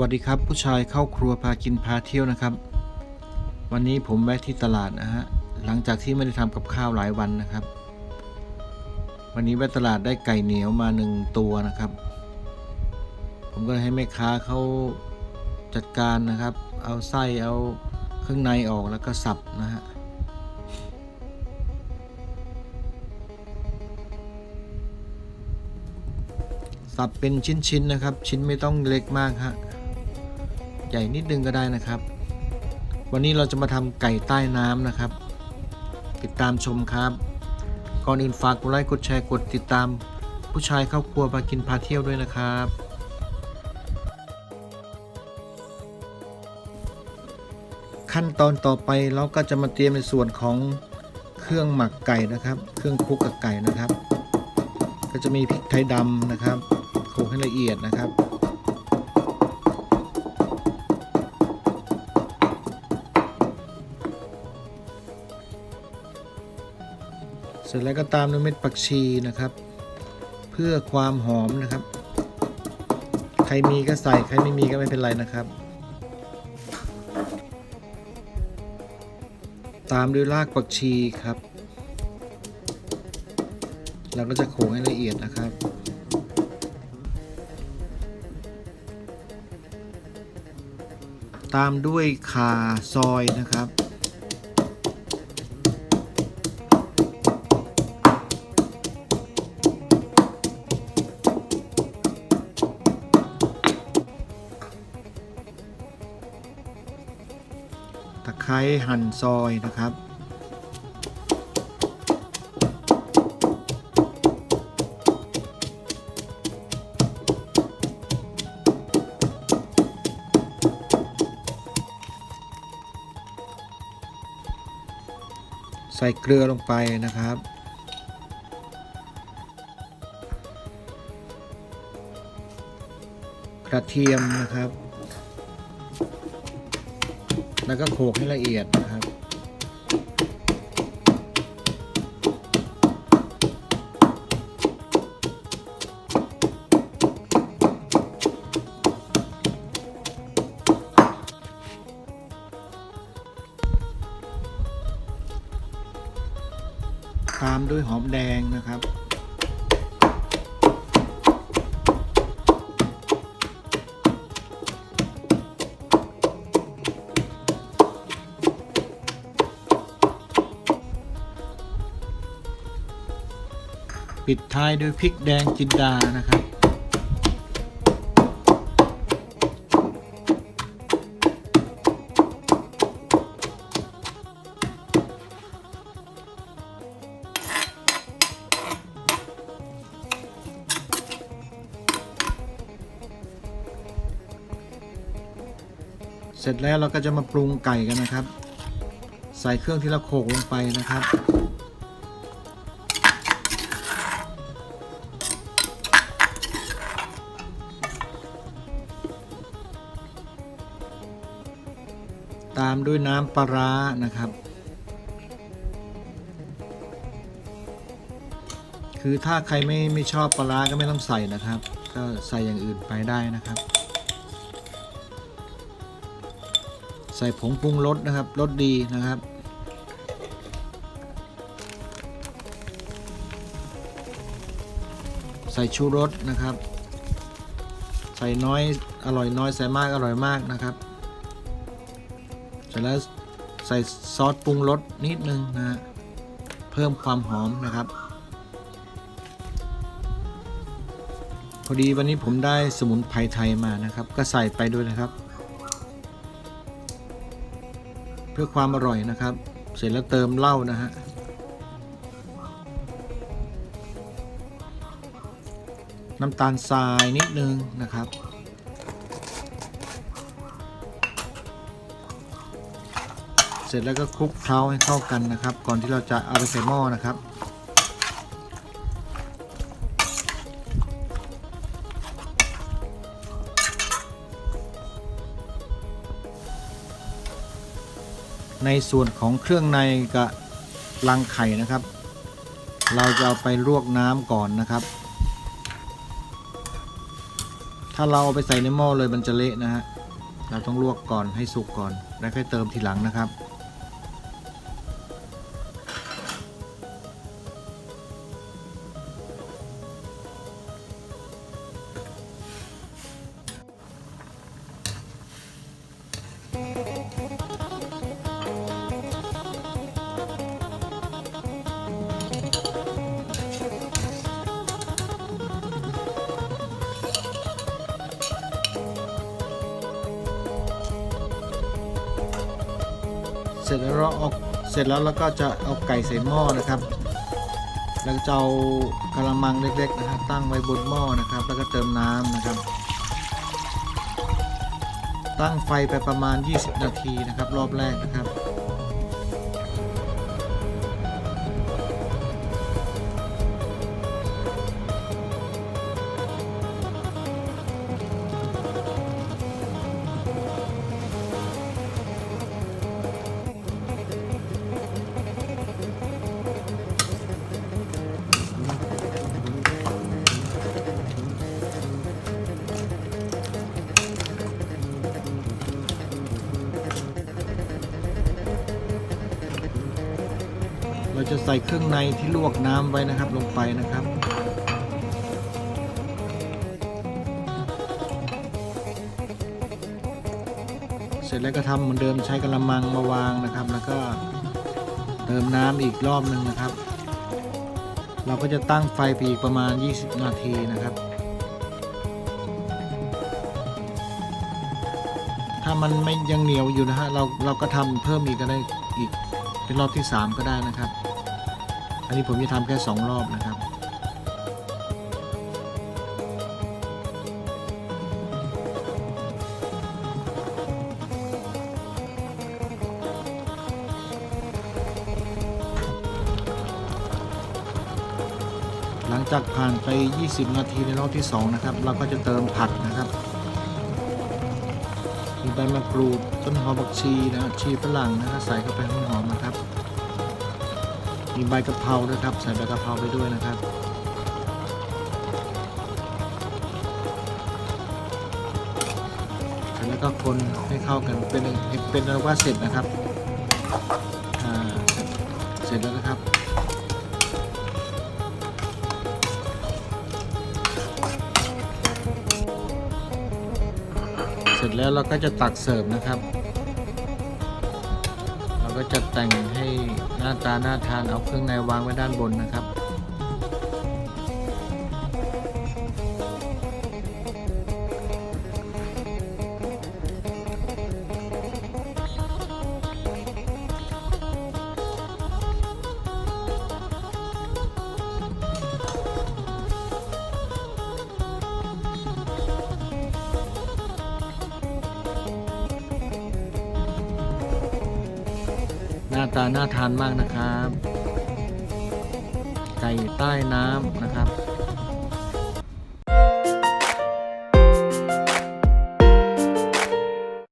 วัสดีครับ ผู้ชายเข้าครัวพากินพาเที่ยวนะครับ วันนี้ผมแวะที่ตลาดนะฮะหลังจากที่ไม่ได้ทำกับข้าวหลายวันนะครับ วันนี้แวะตลาดได้ไก่เหนียวมาหนึ่งตัวนะครับ ผมก็ให้แม่ค้าเขาจัดการนะครับ เอาไส้เอาเครื่องในออกแล้วก็สับนะฮะสับเป็นชิ้นๆนะครับ ชิ้นไม่ต้องเล็กมากฮะ ใหญ่นิดนึงก็ได้นะครับ วันนี้เราจะมาทำไก่ใต้น้ำนะครับ ติดตามชมครับ ก่อนอื่นฝากกดไลค์กดแชร์กดติดตาม ผู้ชายเข้าครัวพากินพาเที่ยวด้วยนะครับขั้นตอนต่อไปเราก็จะมาเตรียมในส่วนของเครื่องหมักไก่นะครับ เครื่องคลุกกับไก่นะครับ ก็จะมีพริกไทยดำนะครับโขลกให้ละเอียดนะครับ เสร็จแล้วก็ตามด้วยเม็ดผักชีนะครับ เพื่อความหอมนะครับ ใครมีก็ใส่ใครไม่มีก็ไม่เป็นไรนะครับ ตามด้วยรากผักชีครับ เราก็จะโขลกให้ละเอียดนะครับตามด้วยขาซอยนะครับ ไคร้หั่นซอยนะครับ ใส่เกลือลงไปนะครับกระเทียมนะครับ แล้วก็โขลกให้ละเอียดนะครับตามด้วยหอมแดงนะครับ ปิดท้ายด้วยพริกแดงจินดานะครับ เสร็จแล้วเราก็จะมาปรุงไก่กันนะครับ ใส่เครื่องที่เราโขลกลงไปนะครับามด้วยน้ำปลาร้านะครับ คือถ้าใครไม่ไม่ชอบปลาร้าก็ไม่ต้องใส่นะครับ ก็ใส่อย่างอื่นไปได้นะครับ ใส่ผงปรุงรสนะครับรสดีนะครับใส่ชูรสนะครับ ใส่น้อยอร่อยน้อยใส่มากอร่อยมากนะครับ เสร็จแล้วใส่ซอสปรุงรสนิดนึงนะฮะเพิ่มความหอมนะครับ พอดีวันนี้ผมได้สมุนไพรไทยมานะครับ ก็ใส่ไปด้วยนะครับ เพื่อความอร่อยนะครับ เสร็จแล้วเติมเหล้านะฮะน้ำตาลทรายนิดนึงนะครับ เสร็จแล้วก็คลุกเคล้าให้เข้ากันนะครับ ก่อนที่เราจะเอาไปใส่หม้อนะครับ ในส่วนของเครื่องในกับรังไข่นะครับ เราจะเอาไปลวกน้ำก่อนนะครับ ถ้าเราเอาไปใส่ในหม้อเลยมันจะเละนะฮะเราต้องลวกก่อนให้สุกก่อน แล้วค่อยเติมทีหลังนะครับ สร็จแล้วเราเอาเสร็จแล้วเราก็จะเอาไก่ใส่หม้อนะครับ แล้วก็จะเอากระมังเล็กๆนะฮะตั้งไว้บนหม้อนะครับ แล้วก็เติมน้ำนะครับ ตั้งไฟไปประมาณ 20 นาทีนะครับ รอบแรกนะครับ เราจะใส่เครื่องในที่ลวกน้ำไว้นะครับลงไปนะครับ เสร็จแล้วก็ทำเหมือนเดิมใช้กระมังมาวางนะครับ แล้วก็เติมน้ำอีกรอบหนึ่งนะครับ เราก็จะตั้งไฟไปอีกประมาณ 20 นาทีนะครับถ้ามันไม่ยังเหนียวอยู่นะฮะเราเราก็ทำเพิ่มอีกก็ได้อีกเป็นรอบที่ 3 ก็ได้นะครับ อันนี้ผมจะทำแค่2รอบนะครับหลังจากผ่านไป 20 นาทีในรอบที่ 2 นะครับ เราก็จะเติมผักนะครับ มีใบมะกรูด ต้นหอมบักชีนะชีฝรั่งนะครับใส่เข้าไปให้หอมนะครับ มีใบกะเพราด้วยครับ ใส่ใบกะเพราไปด้วยนะครับแล้วก็คนให้เข้ากันเป็นเป็นอันว่าเสร็จนะครับเสร็จแล้วนะครับเสร็จแล้วเราก็จะตักเสิร์ฟนะครับ ก็จะแต่งให้หน้าตาน่าทานเอาเครื่องในวางไว้ด้านบนนะครับ น้าตาน่าทานมากนะครับ ไก่ใต้น้ำนะครับ